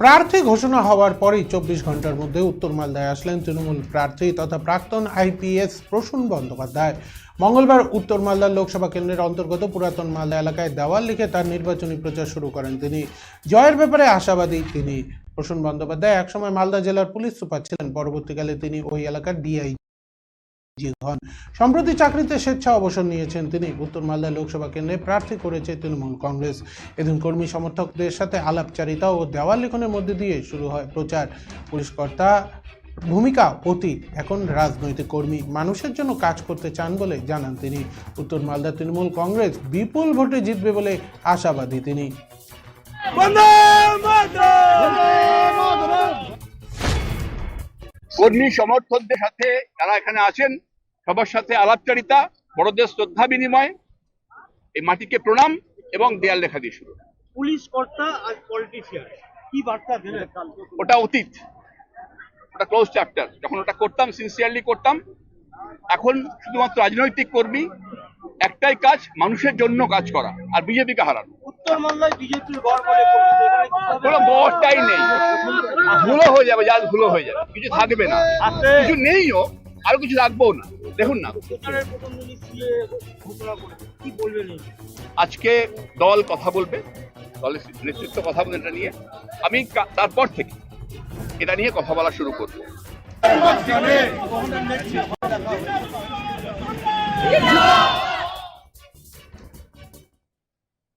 প্রার্থী ঘোষণা হওয়ার পরেই চব্বিশ ঘণ্টার মধ্যে উত্তর মালদায় আসলেন তৃণমূল প্রার্থী তথা প্রাক্তন আইপিএস প্রসূন বন্দ্যোপাধ্যায়। মঙ্গলবার উত্তর মালদার লোকসভা কেন্দ্রের অন্তর্গত পুরাতন মালদা এলাকায় দেওয়াল লিখে তার নির্বাচনী প্রচার শুরু করেন তিনি। জয়ের ব্যাপারে আশাবাদী তিনি। প্রসূন বন্দ্যোপাধ্যায় একসময় মালদা জেলার পুলিশ সুপার ছিলেন। পরবর্তীকালে তিনি ওই এলাকার ডিআই হন। সম্প্রতি চাকরিতে স্বেচ্ছা অবসর নিয়েছেন তিনি। উত্তর মালদা লোকসভা কেন্দ্রে প্রার্থী করেছে তৃণমূল কংগ্রেস। এদিন কর্মী সমর্থকদের সাথে আলাপচারিতা ও দেওয়াল লিখনের মধ্যে দিয়ে শুরু হয় প্রচার। পুলিশ কর্তা ভূমিকা অতীত এখন রাজনৈতিক কর্মী। মানুষের জন্য কাজ করতে চান বলে জানান তিনি। উত্তর মালদা তৃণমূল কংগ্রেস বিপুল ভোটে জিতবে বলে আশাবাদী তিনি। কর্মী সমর্থকদের সাথে যারা এখানে আছেন সবার সাথে আলাপচারিতা বড়দের শ্রদ্ধা বিনিময় এই মাটিকে প্রণাম এবং দেয়াল লেখা দিয়ে শুরু। পুলিশ কর্তা আর পলিটিশিয়ান কি বার্তা কালকে ওটা অতীত। ওটা ক্লোজ চ্যাপ্টার। যখন ওটা করতাম সিনসিয়ারলি করতাম। এখন শুধুমাত্র রাজনৈতিক কর্মী একটাই কাজ মানুষের জন্য কাজ করা আর বিজেপিকে হারানো। উত্তর মালদায় বিজেপির গড় বলে? কোনো নেই। ধুলো হয়ে যাবে জাল ধুলো হয়ে যাবে। কিছু থাকবে না। কিছু নেইও আরও কিছু রাখব না। দেখুন না? আজকে দল কথা বলবে। দলের নেতৃত্ব কথা বলবে এটা নিয়ে। আমি তারপর থেকে এটা নিয়ে কথা বলা শুরু করব।